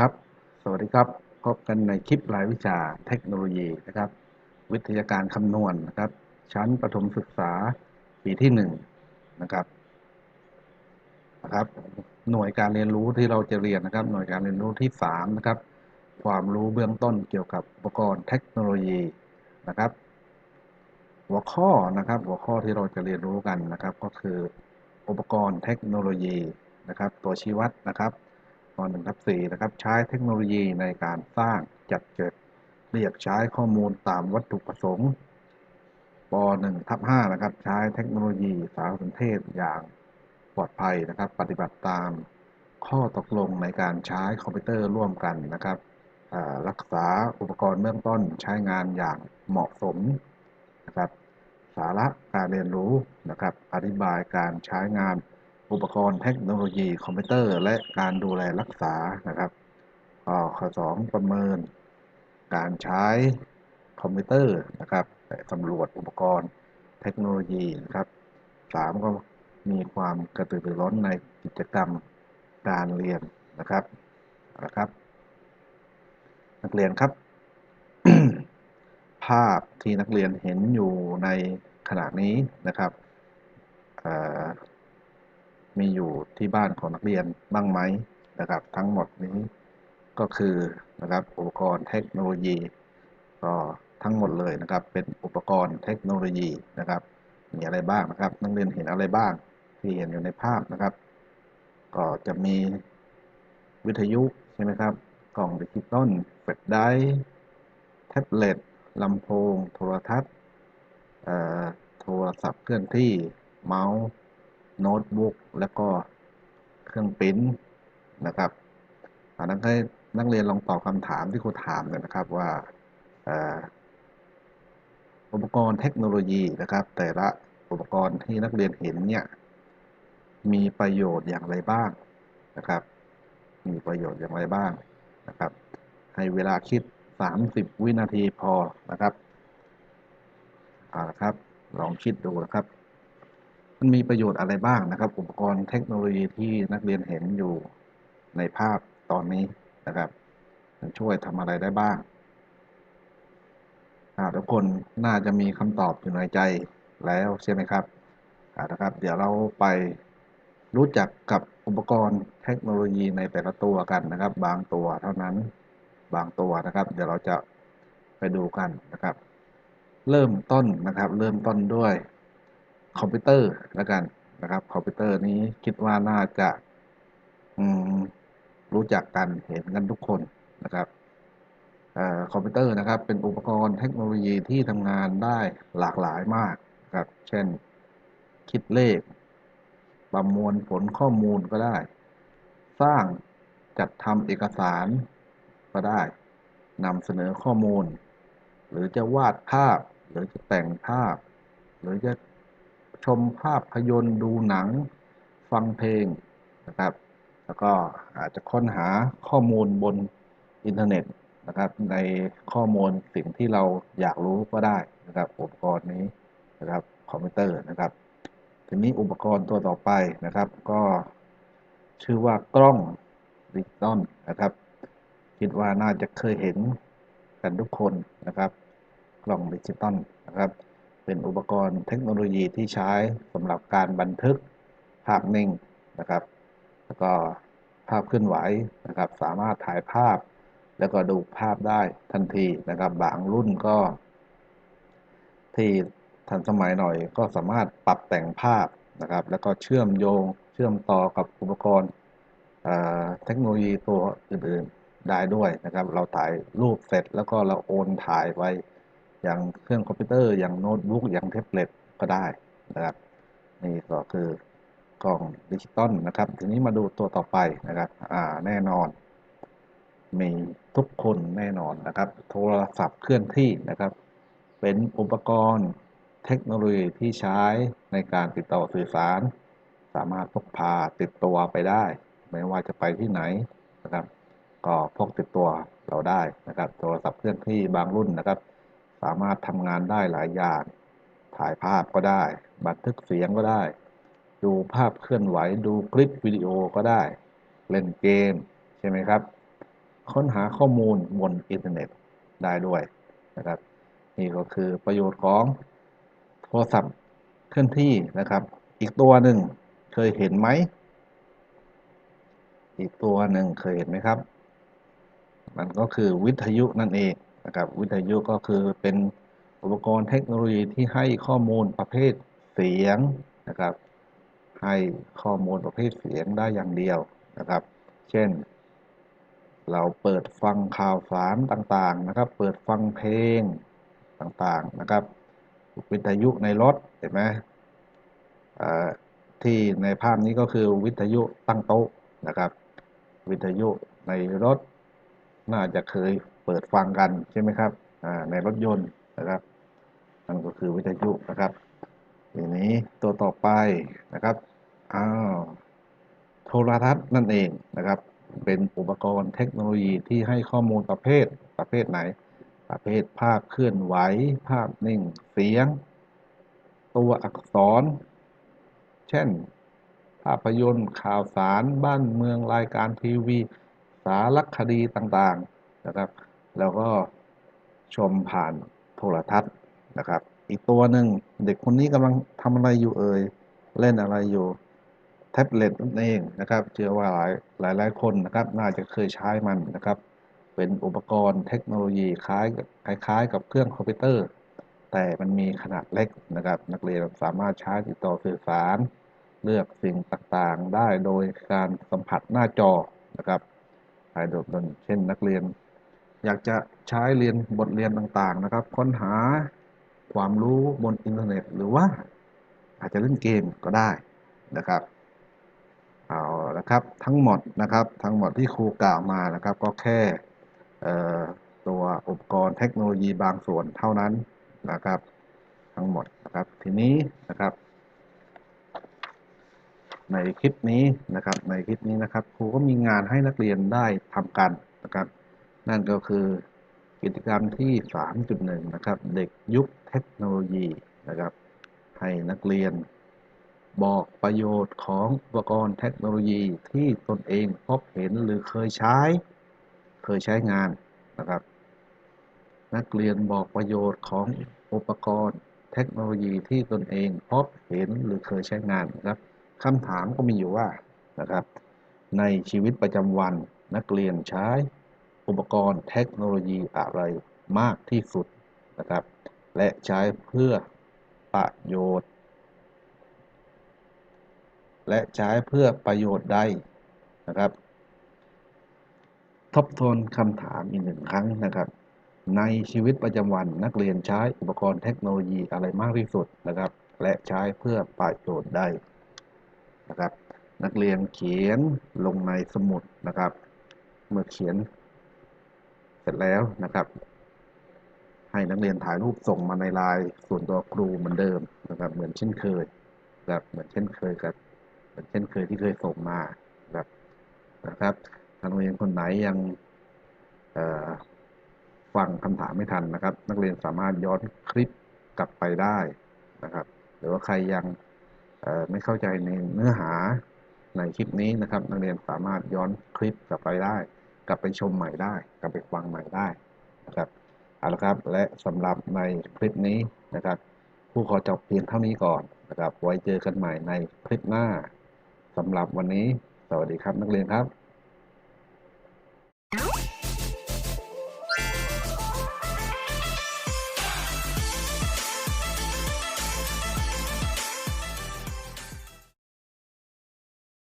ครับ สวัสดีครับ พบกันในคลิปรายวิชาเทคโนโลยีนะครับ วิทยาการคำนวณนะครับ ชั้นประถมศึกษาปีที่หนึ่งนะครับนะครับ หน่วยการเรียนรู้ที่เราจะเรียนนะครับ หน่วยการเรียนรู้ที่สามนะครับ ความรู้เบื้องต้นเกี่ยวกับอุปกรณ์เทคโนโลยีนะครับ หัวข้อนะครับ หัวข้อที่เราจะเรียนรู้กันนะครับ ก็คืออุปกรณ์เทคโนโลยีนะครับ ตัวชี้วัดนะครับ ป .1 ทับ4นะครับ ใช้เทคโนโลยีในการสร้างจัดเก็บเรียกใช้ข้อมูลตามวัตถุประสงค์ป .1 ทับ5นะครับ ใช้เทคโนโลยีสารสนเทศอย่างปลอดภัยนะครับ ปฏิบัติตามข้อตกลงในการใช้คอมพิวเตอร์ร่วมกันนะครับ รักษาอุปกรณ์เบื้องต้นใช้งานอย่างเหมาะสมนะครับ สาระการเรียนรู้นะครับ อธิบายการใช้งาน อุปกรณ์เทคโนโลยีคอมพิวเตอร์ และการดูแลรักษานะครับข้อ2ประเมิน การใช้คอมพิวเตอร์นะครับสำรวจอุปกรณ์เทคโนโลยีนะครับ3ก็มีความกระตือรือร้นในกิจกรรมการเรียนนะครับนะครับ นักเรียนครับ ภาพที่นักเรียนเห็นอยู่ในขณะนี้นะครับ มีอยู่ที่บ้านของนักเรียนบ้างไหมนะครับ ทั้งหมดนี้ก็คือนะครับอุปกรณ์เทคโนโลยีก็ทั้งหมดเลยนะครับ เป็นอุปกรณ์เทคโนโลยีนะครับ มีอะไรบ้างนะครับ นักเรียนเห็นอะไรบ้างที่เห็นอยู่ในภาพนะครับ ก็จะมีวิทยุใช่ไหมครับกล่องดิจิตอลแฟลชไดแท็บเล็ตลำโพง โทรทัศน์โทรศัพท์เคลื่อนที่เมาส์ โน้ตบุ๊กแล้วก็เครื่องปิ้นนะครับอันนั้นให้นักเรียนลองตอบคำถามที่ครูถามเลยนะครับว่าอุปกรณ์เทคโนโลยีนะครับ แต่ละอุปกรณ์ที่นักเรียนเห็นเนี่ยมีประโยชน์อย่างไรบ้างนะครับ มีประโยชน์อย่างไรบ้างนะครับ ให้เวลาคิด 30 วินาทีพอนะครับเอาละครับ ลองคิดดูนะครับ มันมีประโยชน์อะไรบ้างนะครับ อุปกรณ์เทคโนโลยีที่นักเรียนเห็นอยู่ในภาพตอนนี้นะครับมันช่วยทำอะไรได้บ้างทุกคนน่าจะมีคำตอบอยู่ในใจแล้วใช่ไหมครับนะครับ เดี๋ยวเราไปรู้จักกับอุปกรณ์เทคโนโลยีในแต่ละตัวกันนะครับ บางตัวเท่านั้นบางตัวนะครับ เดี๋ยวเราจะไปดูกันนะครับ เริ่มต้นนะครับ เริ่มต้นด้วย คอมพิวเตอร์แล้วกันนะครับ คอมพิวเตอร์นี้คิดว่าน่าจะรู้จักกันเห็นกันทุกคนนะครับคอมพิวเตอร์นะครับ เป็นอุปกรณ์เทคโนโลยีที่ทำงานได้หลากหลายมากครับ เช่นคิดเลข ประมวลผลข้อมูลก็ได้ สร้างจัดทำเอกสารก็ได้นำเสนอข้อมูล หรือจะวาดภาพ หรือจะแต่งภาพ หรือจะ ชมภาพยนตร์ดูหนังฟังเพลงนะครับ แล้วก็อาจจะค้นหาข้อมูลบนอินเทอร์เน็ตนะครับ ในข้อมูลสิ่งที่เราอยากรู้ก็ได้นะครับอุปกรณ์นี้นะครับคอมพิวเตอร์นะครับ ทีนี้อุปกรณ์ตัวต่อไปนะครับ ก็ชื่อว่ากล้องดิจิตอลนะครับ คิดว่าน่าจะเคยเห็นกันทุกคนนะครับ กล้องดิจิตอลนะครับ เป็นอุปกรณ์เทคโนโลยีที่ใช้สำหรับการบันทึกภาพนิ่งนะครับ แล้วก็ภาพเคลื่อนไหวนะครับ สามารถถ่ายภาพ แล้วก็ดูภาพได้ทันทีนะครับ บางรุ่นก็ ที่ทันสมัยหน่อยก็สามารถปรับแต่งภาพนะครับ แล้วก็เชื่อมโยงเชื่อมต่อกับอุปกรณ์เทคโนโลยีตัวอื่นๆได้ด้วยนะครับ เราถ่ายรูปเสร็จแล้วก็เราโอนถ่ายไว้ อย่างเครื่องคอมพิวเตอร์ อย่างโน้ตบุ๊กอย่างแท็บเล็ตก็ได้นะครับนี่ก็คือกล่องดิจิตอลนะครับ ทีนี้มาดูตัวต่อไปนะครับอ่าแน่นอน มีทุกคนแน่นอนนะครับ โทรศัพท์เคลื่อนที่นะครับ เป็นอุปกรณ์เทคโนโลยีที่ใช้ในการติดต่อสื่อสาร สามารถพกพาติดตัวไปได้ ไม่ว่าจะไปที่ไหนนะครับ ก็พกติดตัวเราได้นะครับ โทรศัพท์เคลื่อนที่บางรุ่นนะครับ สามารถทำงานได้หลายอย่าง ถ่ายภาพก็ได้ บันทึกเสียงก็ได้ ดูภาพเคลื่อนไหว ดูคลิปวิดีโอก็ได้ เล่นเกม ใช่ไหมครับ ค้นหาข้อมูลบนอินเทอร์เน็ตได้ด้วยนะครับ นี่ก็คือประโยชน์ของโทรศัพท์เคลื่อนที่นะครับ อีกตัวหนึ่งเคยเห็นไหม อีกตัวหนึ่งเคยเห็นไหมครับ มันก็คือวิทยุนั่นเอง นะครับวิทยุก็คือเป็นอุปกรณ์เทคโนโลยีที่ให้ข้อมูลประเภทเสียงนะครับ ให้ข้อมูลประเภทเสียงได้อย่างเดียวนะครับ เช่น เราเปิดฟังข่าวสารต่างๆนะครับ เปิดฟังเพลงต่างๆนะครับ วิทยุในรถเห็นไหมที่ในภาพนี้ก็คือวิทยุตั้งโต๊ะนะครับ วิทยุในรถน่าจะเคย เปิดฟังกันใช่ไหมครับในรถยนต์นะครับนั่นก็คือวิทยุนะครับทีนี้ตัวต่อไปนะครับอ้าวโทรทัศน์นั่นเองนะครับ เป็นอุปกรณ์เทคโนโลยีที่ให้ข้อมูลประเภทประเภทไหน ประเภทภาพเคลื่อนไหว ภาพนิ่งเสียง ตัวอักษร เช่น ภาพยนตร์ข่าวสารบ้านเมืองรายการทีวี สารคดีต่างๆนะครับ แล้วก็ชมผ่านโทรทัศน์นะครับ อีกตัวหนึ่งเด็กคนนี้กำลังทำอะไรอยู่เอ่ยเล่นอะไรอยู่แท็บเล็ตนั่นเองนะครับเชื่อว่าหลายหลายหลายคนนะครับน่าจะเคยใช้มันนะครับ เป็นอุปกรณ์เทคโนโลยีคล้ายคล้ายๆกับเครื่องคอมพิวเตอร์ แต่มันมีขนาดเล็กนะครับ นักเรียนสามารถใช้ติดต่อสื่อสาร เลือกสิ่งต่างๆ ได้โดยการสัมผัสหน้าจอนะครับภายโดดนเช่นนักเรียน อยากจะใช้เรียนบทเรียนต่างๆนะครับ ค้นหาความรู้บนอินเทอร์เน็ต หรือว่าอาจจะเล่นเกมก็ได้นะครับเอาละครับทั้งหมดนะครับทั้งหมดที่ครูกล่าวมานะครับ ก็แค่ตัวอุปกรณ์เทคโนโลยีบางส่วนเท่านั้นนะครับ ทั้งหมดนะครับทีนี้นะครับ ในคลิปนี้นะครับในคลิปนี้นะครับครูก็มีงานให้นักเรียนได้ทำกันนะครับ นั่นก็คือกิจกรรมที่ 3.1 นะครับ เด็กยุคเทคโนโลยีนะครับ ให้นักเรียน บอกประโยชน์ของอุปกรณ์เทคโนโลยีที่ตนเองพบเห็นหรือเคยใช้ เคยใช้งานนะครับ นักเรียนบอกประโยชน์ของอุปกรณ์เทคโนโลยีที่ตนเองพบเห็นหรือเคยใช้งานนะครับคำถามก็มีอยู่ว่านะครับ ในชีวิตประจำวันนักเรียนใช้ อุปกรณ์เทคโนโลยีอะไรมากที่สุดนะครับ และใช้เพื่อประโยชน์ และใช้เพื่อประโยชน์ใดนะครับ ทบทวนคำถามอีกหนึ่งครั้งนะครับ ในชีวิตประจำวันนักเรียนใช้อุปกรณ์เทคโนโลยีอะไรมากที่สุดนะครับ และใช้เพื่อประโยชน์ใดนะครับ นักเรียนเขียนลงในสมุดนะครับ เมื่อเขียน เสร็จแล้วนะครับ ให้นักเรียนถ่ายรูปส่งมาในไลน์ส่วนตัวครูเหมือนเดิมนะครับ เหมือนเช่นเคยแบบเหมือนเช่นเคยกับเหมือนเช่นเคยที่เคยส่งมาแบบนะครับนักเรียนคนไหนยังฟังคำถามไม่ทันนะครับ นักเรียนสามารถย้อนคลิปกลับไปได้นะครับ หรือว่าใครยังไม่เข้าใจในเนื้อหาในคลิปนี้นะครับ นักเรียนสามารถย้อนคลิปกลับไปได้ กลับไปชมใหม่ได้ กลับไปฟังใหม่ได้นะครับเอาละครับและสำหรับในคลิปนี้นะครับ ผู้ขอจบเพียงเท่านี้ก่อนนะครับ ไว้เจอกันใหม่ในคลิปหน้าสำหรับวันนี้ สวัสดีครับนักเรียนครับ